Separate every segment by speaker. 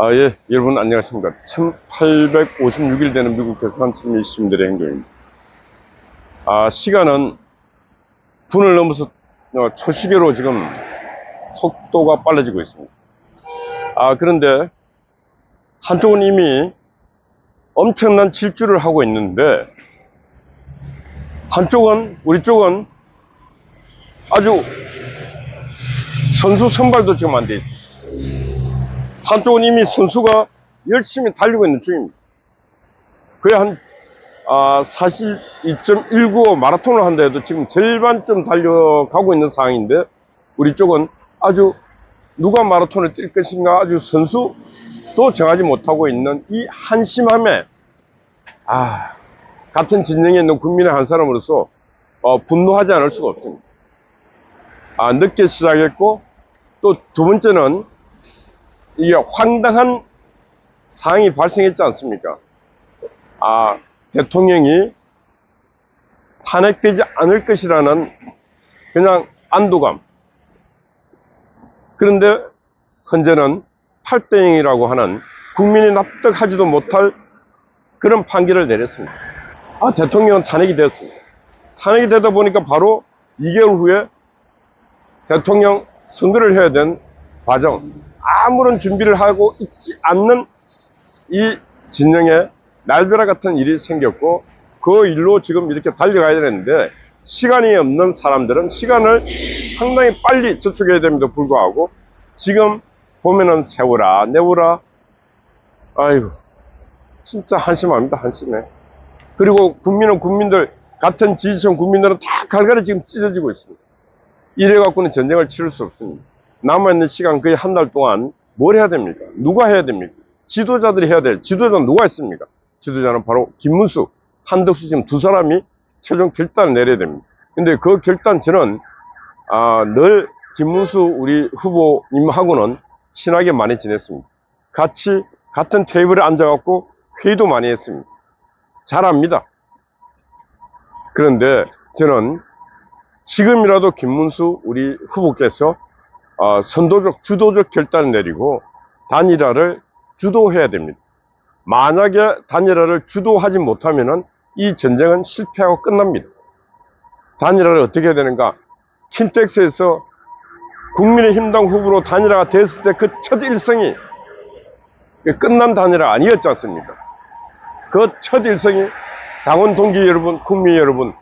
Speaker 1: 아, 예, 여러분 안녕하십니까. 1856일 되는 미국 대선 친미 시민들의 행동입니다. 아, 시간은 분을 넘어서 어, 초시계로 지금 속도가 빨라지고 있습니다. 아, 그런데 한쪽은 이미 엄청난 질주를 하고 있는데 한쪽은, 우리 쪽은 아주 선수 선발도 지금 안 돼 있습니다. 한쪽은 이미 선수가 열심히 달리고 있는 중입니다. 그게 한, 아, 42.195 마라톤을 한다 해도 지금 절반쯤 달려가고 있는 상황인데, 우리 쪽은 아주 누가 마라톤을 뛸 것인가 아주 선수도 정하지 못하고 있는 이 한심함에, 아, 같은 진영에 있는 국민의 한 사람으로서, 어, 분노하지 않을 수가 없습니다. 아, 늦게 시작했고, 또 두 번째는 이게 황당한 상황이 발생했지 않습니까? 아, 대통령이 탄핵되지 않을 것이라는 그냥 안도감. 그런데 현재는 8대 0이라고 하는 국민이 납득하지도 못할 그런 판결을 내렸습니다. 아, 대통령은 탄핵이 됐습니다. 탄핵이 되다 보니까 바로 2개월 후에 대통령 선거를 해야 된 과정, 아무런 준비를 하고 있지 않는 이 진영에 날벼락 같은 일이 생겼고 그 일로 지금 이렇게 달려가야 되는데 시간이 없는 사람들은 시간을 상당히 빨리 저축해야 됩니다 불구하고. 지금 보면은 세워라 내워라 아이고 진짜 한심합니다 한심해. 그리고 국민은 국민들 같은 지지층 국민들은 다 갈갈이 지금 찢어지고 있습니다. 이래 갖고는 전쟁을 치를 수 없습니다 남아있는 시간 거의 한 달 동안 뭘 해야 됩니까? 누가 해야 됩니까? 지도자들이 해야 될 지도자는 누가 있습니까? 지도자는 바로 김문수, 한덕수 지금 두 사람이 최종 결단을 내려야 됩니다. 근데 그 결단 저는 아, 늘 김문수 우리 후보님하고는 친하게 많이 지냈습니다. 같이 같은 테이블에 앉아갖고 회의도 많이 했습니다. 잘 압니다. 그런데 저는 지금이라도 김문수 우리 후보께서 어, 선도적, 주도적 결단을 내리고 단일화를 주도해야 됩니다. 만약에 단일화를 주도하지 못하면은 이 전쟁은 실패하고 끝납니다. 단일화를 어떻게 해야 되는가? 킨텍스에서 국민의힘당 후보로 단일화가 됐을 때 그 첫 일성이 끝난 단일화 아니었지 않습니까? 그 첫 일성이 당원 동기 여러분, 국민 여러분,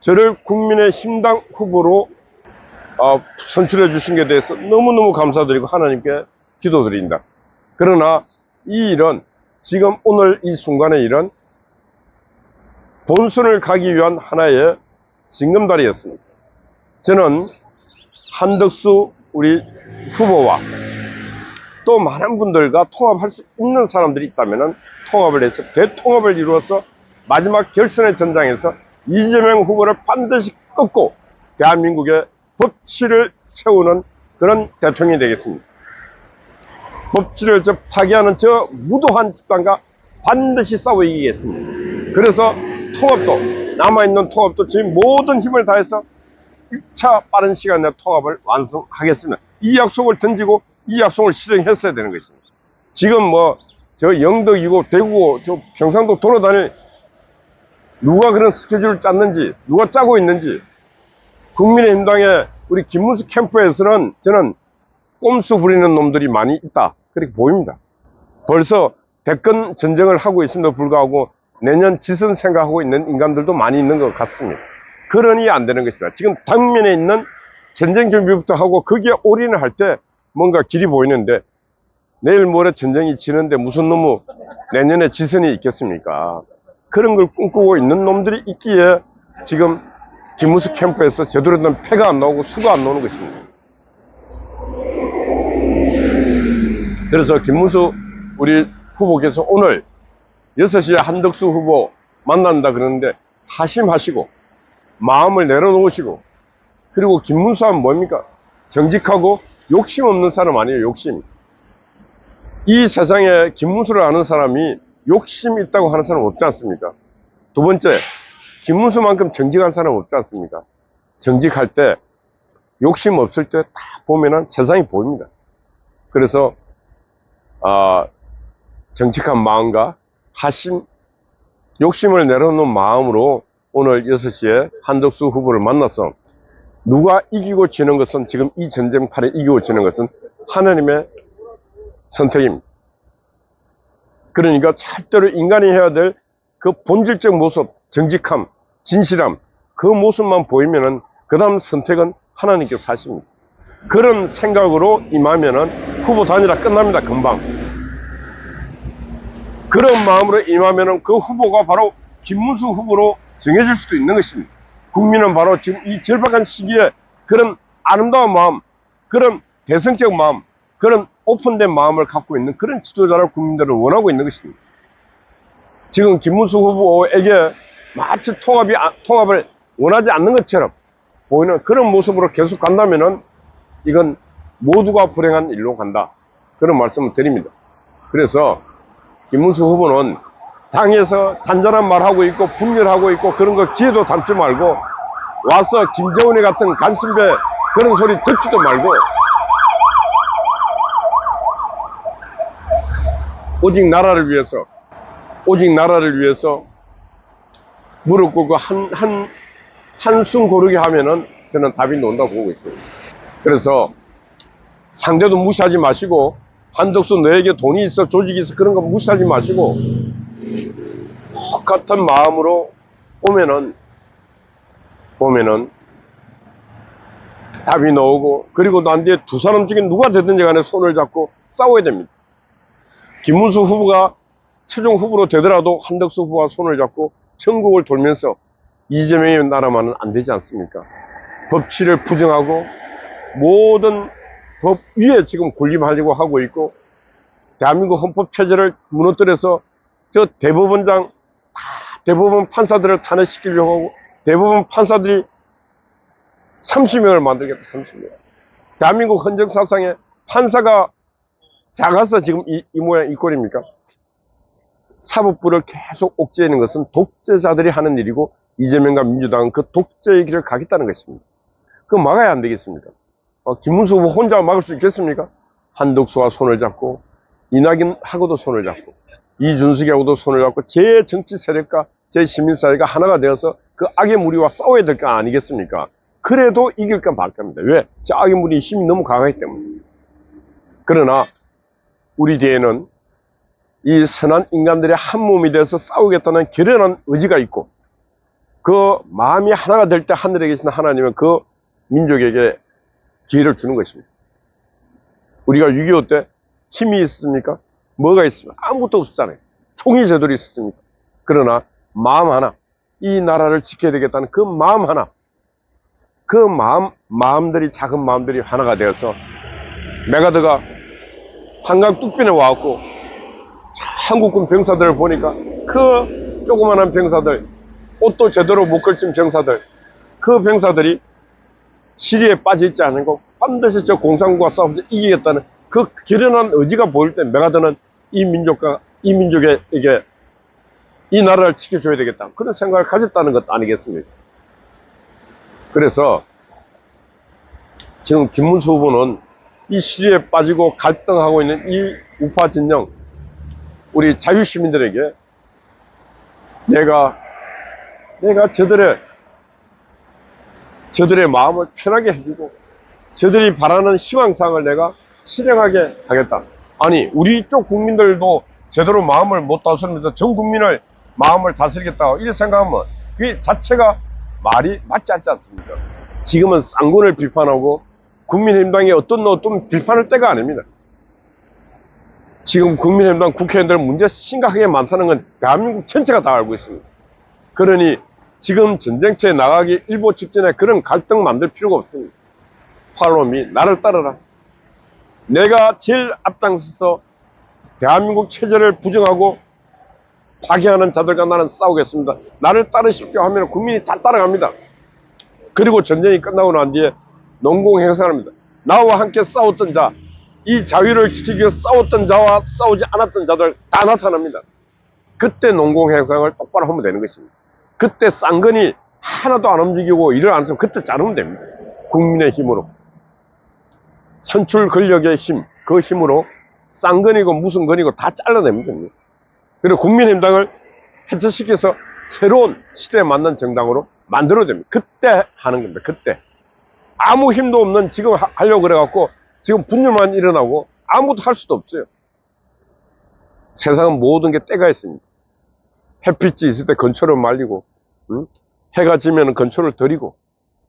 Speaker 1: 저를 국민의힘당 후보로 어, 선출해 주신 것에 대해서 너무너무 감사드리고 하나님께 기도드립니다. 그러나 이 일은 지금 오늘 이 순간의 일은 본선을 가기 위한 하나의 징검다리였습니다. 저는 한덕수 우리 후보와 또 많은 분들과 통합할 수 있는 사람들이 있다면 통합을 해서 대통합을 이루어서 마지막 결선의 전장에서 이재명 후보를 반드시 꺾고 대한민국의 법치를 세우는 그런 대통령이 되겠습니다. 법치를 저 파괴하는 저 무도한 집단과 반드시 싸워 이기겠습니다. 그래서 통합도 남아있는 통합도 저희 모든 힘을 다해서 1차 빠른 시간 내 통합을 완성하겠습니다. 이 약속을 던지고 이 약속을 실행했어야 되는 것입니다. 지금 뭐 저 영덕이고 대구고 저 경상도 돌아다닐 누가 그런 스케줄을 짰는지 누가 짜고 있는지 국민의힘당의 우리 김문수 캠프에서는 저는 꼼수 부리는 놈들이 많이 있다. 그렇게 보입니다. 벌써 대권 전쟁을 하고 있음에도 불구하고 내년 지선 생각하고 있는 인간들도 많이 있는 것 같습니다. 그러니 안 되는 것이다. 지금 당면에 있는 전쟁 준비부터 하고 거기에 올인을 할 때 뭔가 길이 보이는데 내일 모레 전쟁이 지는데 무슨 놈의 내년에 지선이 있겠습니까? 그런 걸 꿈꾸고 있는 놈들이 있기에 지금 김무수 캠프에서 제대로 된 패가 안 나오고 수가 안 나오는 것입니다. 그래서 김무수 우리 후보께서 오늘 6시에 한덕수 후보 만난다 그러는데 하심하시고 마음을 내려놓으시고 그리고 김문수 하면 뭡니까? 정직하고 욕심 없는 사람 아니에요 욕심 이 세상에 김문수를 아는 사람이 욕심이 있다고 하는 사람 없지 않습니까? 두 번째 김문수만큼 정직한 사람 없지 않습니까? 정직할 때 욕심 없을 때 다 보면은 세상이 보입니다. 그래서 아, 정직한 마음과 하심, 욕심을 내려놓은 마음으로 오늘 6시에 한덕수 후보를 만나서 누가 이기고 지는 것은 지금 이 전쟁판에 이기고 지는 것은 하나님의 선택입니다. 그러니까 절대로 인간이 해야 될 그 본질적 모습, 정직함, 진실함, 그 모습만 보이면은 그 다음 선택은 하나님께서 하십니다. 그런 생각으로 임하면은 후보 단일화 끝납니다. 금방. 그런 마음으로 임하면은 그 후보가 바로 김문수 후보로 정해질 수도 있는 것입니다. 국민은 바로 지금 이 절박한 시기에 그런 아름다운 마음, 그런 대성적 마음, 그런 오픈된 마음을 갖고 있는 그런 지도자를 국민들은 원하고 있는 것입니다. 지금 김문수 후보에게 마치 통합이, 아- 통합을 원하지 않는 것처럼 보이는 그런 모습으로 계속 간다면은 이건 모두가 불행한 일로 간다. 그런 말씀을 드립니다. 그래서 김문수 후보는 당에서 잔잔한 말하고 있고 분열하고 있고 그런 거 기회도 담지 말고 와서 김재원이 같은 간신배 그런 소리 듣지도 말고 오직 나라를 위해서 오직 나라를 위해서 무릎 꿇고 한, 한, 한숨 고르게 하면은 저는 답이 나온다고 보고 있습니다. 그래서 상대도 무시하지 마시고 한덕수 너에게 돈이 있어 조직이 있어 그런 거 무시하지 마시고 똑같은 마음으로 오면은 보면은 답이 나오고 그리고 난 뒤에 두 사람 중에 누가 되든지 간에 손을 잡고 싸워야 됩니다. 김문수 후보가 최종 후보로 되더라도 한덕수 후보와 손을 잡고 전국을 돌면서 이재명의 나라만은 안 되지 않습니까? 법치를 부정하고 모든 법 위에 지금 군림하려고 하고 있고 대한민국 헌법 체제를 무너뜨려서 저 대법원장 다 대법원 판사들을 탄핵시키려고 하고 대법원 판사들이 30명을 만들겠다 30명 대한민국 헌정사상에 판사가 작아서 지금 이, 이 모양 이 꼴입니까? 사법부를 계속 옥죄하는 것은 독재자들이 하는 일이고 이재명과 민주당은 그 독재의 길을 가겠다는 것입니다. 그거 막아야 안 되겠습니까? 어, 김문수 후보 혼자 막을 수 있겠습니까? 한독수와 손을 잡고 이낙연하고도 손을 잡고 이준석이하고도 손을 잡고 제 정치 세력과 제 시민사회가 하나가 되어서 그 악의 무리와 싸워야 될 거 아니겠습니까? 그래도 이길까 말까입니다. 왜? 저 악의 무리 힘이 너무 강하기 때문에. 그러나 우리 뒤에는 이 선한 인간들의 한 몸이 되어서 싸우겠다는 결연한 의지가 있고 그 마음이 하나가 될 때 하늘에 계신 하나님은 그 민족에게 기회를 주는 것입니다. 우리가 6.25 때 힘이 있습니까? 뭐가 있습니까? 아무것도 없었잖아요. 총이 제대로 있었습니까? 그러나 마음 하나, 이 나라를 지켜야 되겠다는 그 마음 하나, 그 마음, 마음들이, 작은 마음들이 하나가 되어서 메가드가 한강 뚝변에 와갖고 한국군 병사들을 보니까 그 조그만한 병사들, 옷도 제대로 못 걸친 병사들, 그 병사들이 시리에 빠져 있지 않고 반드시 저 공산국과 싸워서 이기겠다는 그 결연한 의지가 보일 때 메가드는 이 민족과 이 민족에게 이 나라를 지켜줘야 되겠다. 그런 생각을 가졌다는 것 아니겠습니까? 그래서 지금 김문수 후보는 이 시리에 빠지고 갈등하고 있는 이 우파 진영, 우리 자유시민들에게 내가, 내가 저들의, 저들의 마음을 편하게 해주고 저들이 바라는 희망상을 내가 실행하게 하겠다. 아니, 우리 쪽 국민들도 제대로 마음을 못 다스리면서 전 국민을 마음을 다스리겠다. 이렇게 생각하면 그게 자체가 말이 맞지 않지 않습니까? 지금은 쌍군을 비판하고 국민의힘당이 어떤 어떤 비판할 때가 아닙니다. 지금 국민의힘당 국회의원들 문제 심각하게 많다는 건 대한민국 전체가 다 알고 있습니다. 그러니 지금 전쟁터에 나가기 일보 직전에 그런 갈등 만들 필요가 없습니다. 팔로미 나를 따르라. 내가 제일 앞장서서 대한민국 체제를 부정하고 파괴하는 자들과 나는 싸우겠습니다. 나를 따르십시오 하면 국민이 다 따라갑니다. 그리고 전쟁이 끝나고 난 뒤에 농공 행사를 합니다. 나와 함께 싸웠던 자, 이 자유를 지키기 위해 싸웠던 자와 싸우지 않았던 자들 다 나타납니다. 그때 농공 행상을 똑바로 하면 되는 것입니다. 그때 쌍근이 하나도 안 움직이고 일을 안 해서 그때 자르면 됩니다. 국민의 힘으로. 선출 권력의 힘, 그 힘으로 쌍건이고 무슨 건이고 다 잘라냅니다. 그리고 국민의힘당을 해체시켜서 새로운 시대에 맞는 정당으로 만들어야 됩니다. 그때 하는 겁니다. 그때. 아무 힘도 없는 지금 하- 하려고 그래갖고 지금 분열만 일어나고 아무것도 할 수도 없어요. 세상은 모든 게 때가 있습니다. 햇빛이 있을 때 건초를 말리고, 응? 해가 지면 건초를 들이고,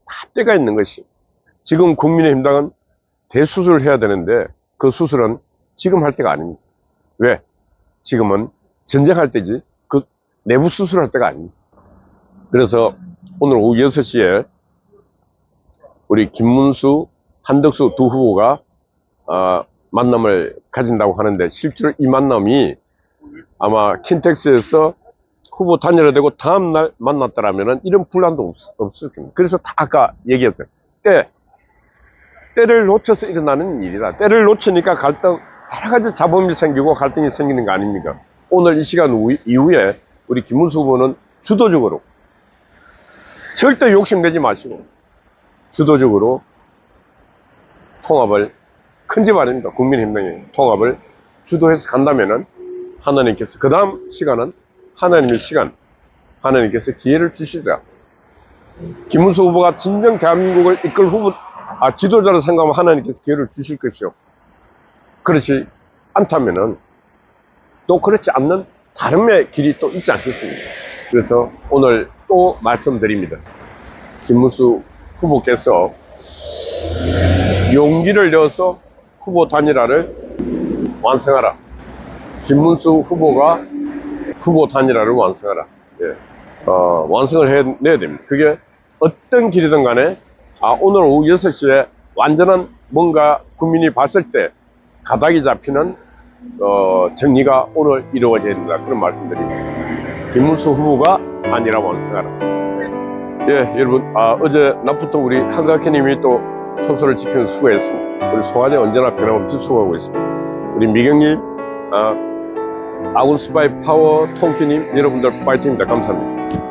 Speaker 1: 다 때가 있는 것이. 지금 국민의힘당은 대수술을 해야 되는데, 그 수술은 지금 할 때가 아닙니다. 왜? 지금은 전쟁할 때지, 그 내부 수술할 때가 아닙니다. 그래서 오늘 오후 6시에 우리 김문수, 한덕수 두 후보가 어, 만남을 가진다고 하는데 실제로 이 만남이 아마 킨텍스에서 후보 단일화되고 다음날 만났더라면 이런 분란도 없, 없을 겁니다. 그래서 다 아까 얘기했던 때 때를 놓쳐서 일어나는 일이다. 때를 놓치니까 갈등 여러 가지 잡음이 생기고 갈등이 생기는 거 아닙니까? 오늘 이 시간 후- 이후에 우리 김문수 후보는 주도적으로 절대 욕심내지 마시고 주도적으로 통합을 큰 집 아닙니다. 국민힘당의 통합을 주도해서 간다면은 하나님께서 그 다음 시간은 하나님의 시간 하나님께서 기회를 주시리라. 김문수 후보가 진정 대한민국을 이끌 후보 아 지도자를 생각하면 하나님께서 기회를 주실 것이요. 그렇지 않다면은 또 그렇지 않는 다름의 길이 또 있지 않겠습니까? 그래서 오늘 또 말씀드립니다. 김문수 후보께서 용기를 내어서 후보 단일화를 완성하라. 김문수 후보가 후보 단일화를 완성하라. 예. 어, 완성을 해내야 됩니다. 그게 어떤 길이든 간에 아, 오늘 오후 6시에 완전한 뭔가 국민이 봤을 때 가닥이 잡히는 어, 정리가 오늘 이루어져야 된다. 그런 말씀드립니다. 김문수 후보가 단일화 완성하라. 예, 여러분, 아, 어제 낮부터 우리 한가케님이 또 초소를 지키는 수고했습니다. 우리 소환이 언제나 변함없이 수고하고 있습니다. 우리 미경님, 아, 아군 스파이 파워 통키님, 여러분들 파이팅입니다. 감사합니다.